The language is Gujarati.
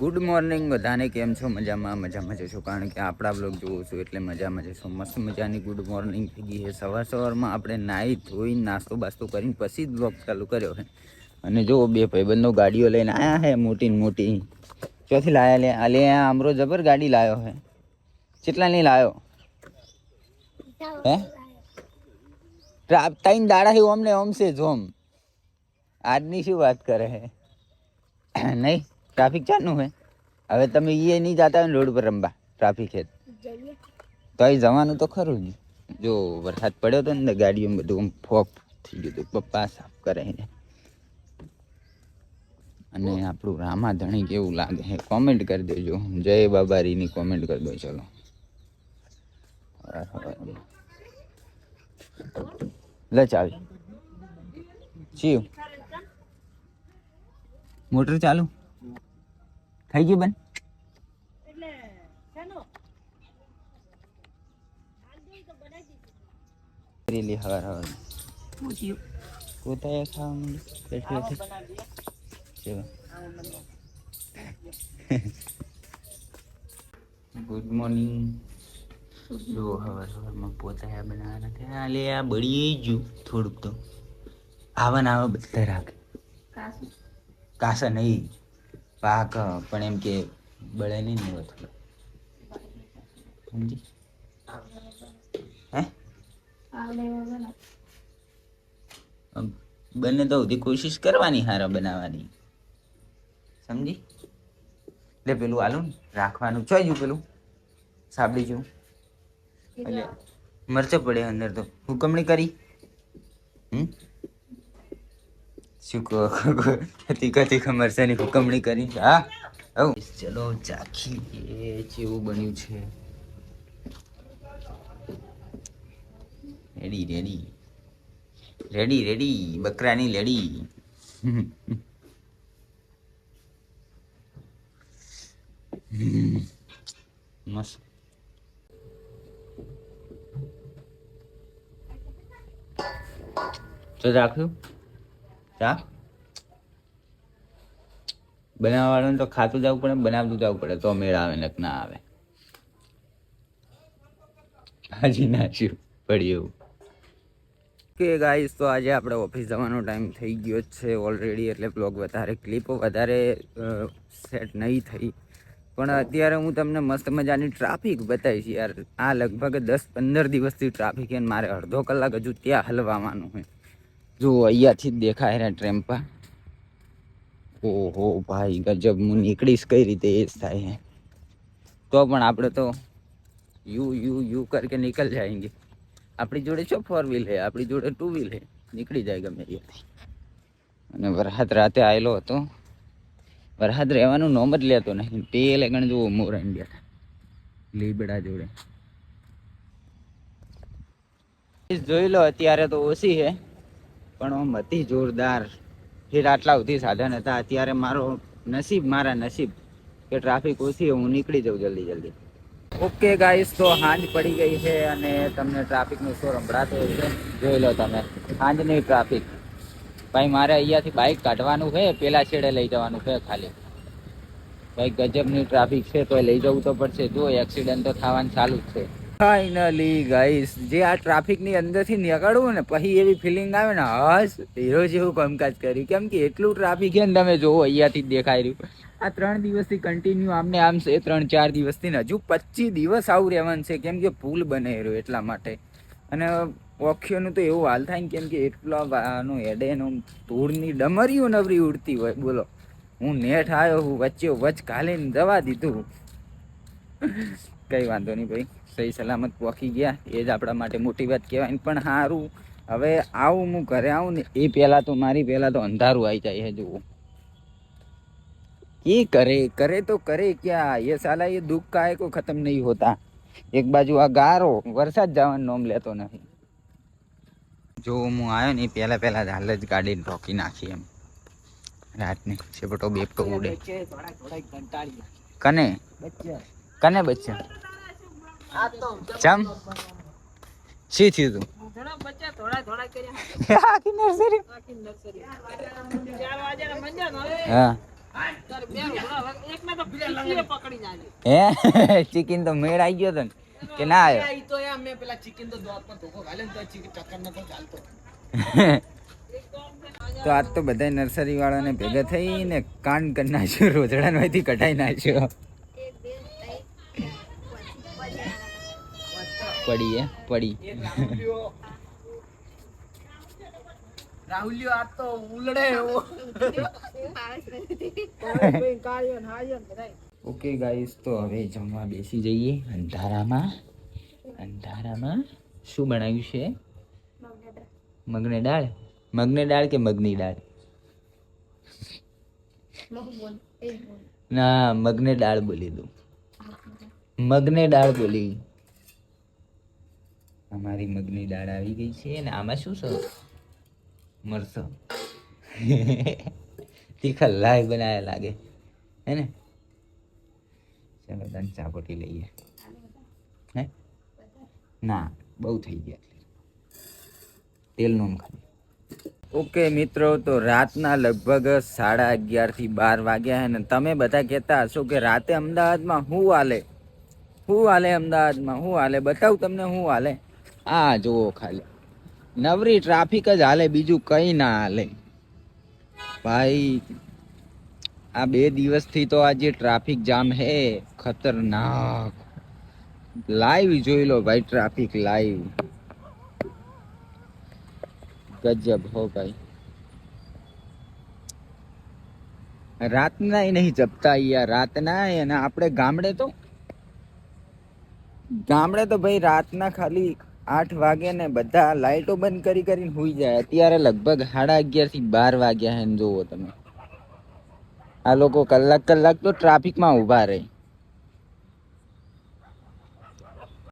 ગુડ મોર્નિંગ બધાને કેમ છો? મજામાં મજામાં જશો કારણ કે આપણા બ્લોગ જોવો છો એટલે મજામાં જશો મસ્ત મજાની ગુડ મોર્નિંગ થઈ ગઈ છે. સવાર સવારમાં આપણે નાહી ધોઈ નાસ્તો બાસ્તો કરીને પછી જ બ્લોગ ચાલુ કર્યો છે. અને જો બે ભાઈબંધો ગાડીઓ લઈને આવ્યા છે, મોટી મોટી. ચોથી લાયા લે? અલે આમરો જબર ગાડી લાવ્યો છે. કેટલાની લાવ્યો હે? ત્રણ દાડા હી ઓમ ને ઓમ. છે જોમ આજની શું વાત કરે છે? નહીં? ટ્રાફિક ચાલુ હે? હવે તમે એ નહીં જતા હોય રોડ પર રમવા ટ્રાફિક હે તો. અહીં જવાનું તો ખરું જ. જો વરસાદ પડ્યો તો ને ગાડીઓ બધું આમ ફોક થઈ ગયું હતું. પપ્પા સાફ કરાવીને અને આપણું રામા ધણી કેવું લાગે છે? કોમેન્ટ કરી દેજો. જય બાબારીની કોમેન્ટ કરી દો ચલો. લે ચાવી. ચીવ મોટર ચાલુ? થઈ ગયું બેન? રેલી હવાર હવાર પોતા ખાવા માંડી બેઠી ગુડ મોર્નિંગ જો હવાર હવારમાં પોતાયા બનાવવાના થયા લે આ બળી ગયું થોડુંક તો. આવા ને આવા બધા રાખે કાસા નહીં. પાક પણ એમ કે બળે નહીં ને થોડો સમજી? હે? બને તો સુધી કોશિશ કરવાની હારા બનાવવાની. સમજી? એટલે પેલું આલું રાખવાનું. ચોઈ જુ પેલું? સાબડી જુ એટલે મરચો પડે અંદર તો. હુકમણી કરી? હમ? શું કહો? તીખા તીખા મરચાની હુકમણી કરી હા? હવ ચલો, ચાખીએ. જેવું બન્યું છે? રેડી રેડી રેડી રેડી બકરાની લેડી. મસ્ત. તો રાખ્યું ચા? બનાવવાનું તો ખાતું જવું પડે, બનાવતું જવું પડે, તો મેળ આવે ને ના આવે. હાજી નાચ્યું પડ્યું. કે ગાઈસ તો આજે આપણે ઓફિસ જવાનો ટાઈમ થઈ ગયો છે ઓલરેડી એટલે બ્લોગ વધારે ક્લિપો વધારે સેટ નહીં થઈ. પણ અત્યારે હું તમને મસ્ત મજાની ટ્રાફિક બતાવીશ યાર. આ લગભગ દસ પંદર દિવસથી ટ્રાફિક એને મારે અડધો કલાક હજુ ત્યાં હલવાનું હોય જો અહીંયાથી જ દેખાય રહ્યા ટ્રેમ્પા. ઓહો ભાઈ, ગજબ, હું નીકળીશ કઈ રીતે એ જ થાય હે. તો પણ આપણે તો યુ યુ યુ કરકે નીકળ જાયંગે. આપણી જોડે છો ફોર વ્હીલ હે? આપણી જોડે ટુ વ્હીલ હે. નીકળી જાય ગમે અહીંયાથી અને વરસાદ રાતે આવેલો હતો. વરસાદ રહેવાનું નોમ જ લેતો નહીં. પેલે ગણ જુઓ મોર ઇન્ડિયા લીબડા જોડે. જોઈ લો, અત્યારે તો ઓછી છે પણ આમ હતી જોરદાર ફિર આટલા સુધી સાધન હતા. અત્યારે મારો નસીબ, મારા નસીબ કે ટ્રાફિક ઓછી હું નીકળી જાઉં જલ્દી જલ્દી. ઓકે ગાઈસ તો હાંજ પડી ગઈ છે અને તમને ટ્રાફિકનો શોર સંભળાતો હશે જોઈ લો તમે, હાંજની ટ્રાફિક ભાઈ, મારે અહીંયાથી બાઇક કાઢવાનું છે, પેલા છેડે લઈ જવાનું છે ખાલી. ભાઈ, ગજબની ટ્રાફિક છે તો લઈ જવું તો પડશે. જો એક્સિડન્ટ તો થવાનું ચાલુ જ છે. ફાઇનલી ગાઈસ જે આ ટ્રાફિકની અંદરથી નીકળવું ને, પછી એવી ફિલિંગ આવે ને, હસ, હીરો જેવું કામકાજ કર્યું. કેમ કે એટલું ટ્રાફિક છે ને, તમે જોવો, અહીંયાથી જ દેખાઈ રહ્યું. આ ત્રણ દિવસથી કન્ટિન્યુ આમને આમ છે, ત્રણ ચાર દિવસથી ને, હજુ પચીસ દિવસ આવું રહેવાનું છે, કેમ કે પુલ બને રહ્યો એટલા માટે. અને ઓખ્યોનું તો એવું હાલ થાય ને, કેમ કે એટલો હેડે એનું ધૂળની ડમરીઓ નવરી ઉડતી હોય. બોલો, હું નેઠ આવ્યો, હું વચ્ચે વચ ઘાલીને દવા દીધું. કંઈ વાંધો નહીં ભાઈ. સહી સલામત પહોંચી ગયા. એ જ આપણા માટે મોટી વાત કહેવાય. પણ સારું હવે આવું હું ઘરે આવું ને એ પહેલાં તો મારી પહેલાં તો અંધારું આવી જાય છે જુઓ. એ કરે કરે તો કરે ક્યાં? એ સાલા એ દુઃખ કાય કોઈ ખતમ નહીં હોતા. એક બાજુ આ ગારો વરસાદ જવાનો નોમ લેતો નથી. જો હું આવ્યો ને એ પહેલાં પહેલાં હાલ જ ગાડીને રોકી નાખી એમ. રાતની છેવટો બેપટો ઉડે. કને? કને બચ્યા? ચમ? શી થયું તું? ચિકન તો મેળ આવી ગયો તો ને. કે ના આવ્યો તો આજ તો બધા નર્સરી વાળાને ભેગા થઈને કાંડ કરી નાખ્યો રોજડા માંથી કઢાઈ નાખ્યો. પડી. હે પડી રાહુલ્યો આ તો ઉલડે એવો. ઓકે ગાઈસ તો હવે જમવા બેસી જઈએ અંધારામાં. અંધારામાં શું બનાવ્યું છે? મગની દાળ. મગની દાળ કે મગની દાળ? ના મગને દાળ બોલી દઉં. મગને દાળ બોલી. અમારી મગની દાળ આવી ગઈ છે ને આમાં શું છે? મરસો તીખા લાય બનાયા લાગે. હે ને? ચાલો તને ચાપોટી લઈએ. હે? ના, બહુ થઈ ગયા તેલ નો ખાલી. ઓકે મિત્રો, તો રાતના લગભગ સાડા અગિયારથી બાર વાગ્યા છે ને તમે બધા કહેતા હશો કે રાતે અમદાવાદમાં શું હાલે? શું હાલે અમદાવાદમાં? શું હાલે? બતાવું તમને શું હાલે? આ જુઓ ખાલી. નવરી ટ્રાફિક જ હાલે, બીજું કઈ ના હાલે. ભાઈ, આ બે દિવસથી તો આજે ટ્રાફિક જામ હે, ખતરનાક. લાઈવ જોઈ લો ભાઈ ટ્રાફિક લાઈવ ગજબ હો ભાઈ. રાતના નહીં જપતા યાર રાતના અને આપણે ગામડે તો? ગામડે તો ભાઈ રાતના ખાલી આઠ વાગે ને બધા લાઇટો બંધ કરી કરીને હુઈ જાય. અત્યારે લગભગ સાડા અગિયારથી બાર વાગ્યા હે જોવો તમે. આ લોકો કલાક કલાક તો ટ્રાફિકમાં ઊભા રહે.